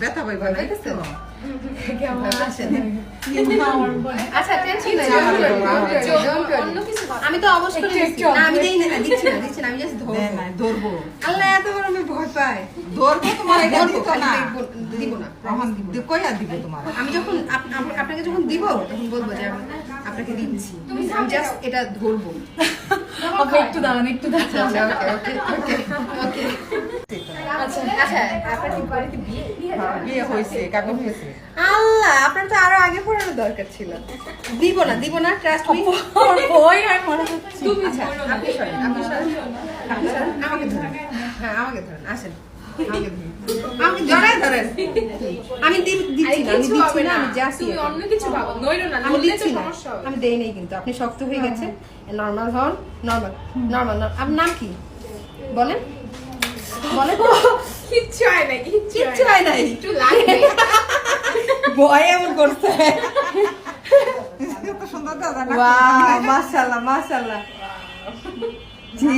ব্যথা পাইবা না। আচ্ছা worry। আমি তো অবশ্যই আমি দিচ্ছি না দিচ্ছি না আমি জাস্ট ধরবো। দেয় না, ধরবো। আল্লাহ এত বড় আমি ভয় পাই। ধরবো তোমার দিব না দিব তোমার? আমি যখন আপ- আপ- আপনাকে যখন দিব তখন বলব যে আপনাকে দিচ্ছি। আমি জাস্ট এটা ধরবো। একটু দাঁড়ান একটু দাঁড়ান। আচ্ছা ওকে ওকে ওকে আপনার কি বাড়িতে বিয়ে? হ্যাঁ, বিয়ে হয়েছে কাবিন হয়েছে। আল্লাহ আপনার তো আরও আগে দরকার ছিল। দিব না দিব না ট্রাস্ট মি ভয় হয় মনে হচ্ছে তুমি আচ্ছা আপনি সরেন আপনি সরেন। আমাকে ধরেন। হ্যাঁ আমাকে ধরেন আসেন। আমাকে জড়ায় ধরেন। আমি দিচ্ছি না আমি দিচ্ছি না আমি যাচ্ছি অন্য কিছু ভাবো নইলো না আমি নইলে দিচ্ছি না। আমি দেই নেই কিন্তু আপনি শক্ত হয়ে গেছে নর্মাল হন নর্মাল নর্মাল আপনার নাম কি? বলেন। বলেন। কিচ্ছু হয় নাই কিচ্ছু হয় নাই। একটু লাগবে ভয় এমন করছে। সুন্দর দাদা মাশাআল্লাহ মাশাআল্লাহ। জি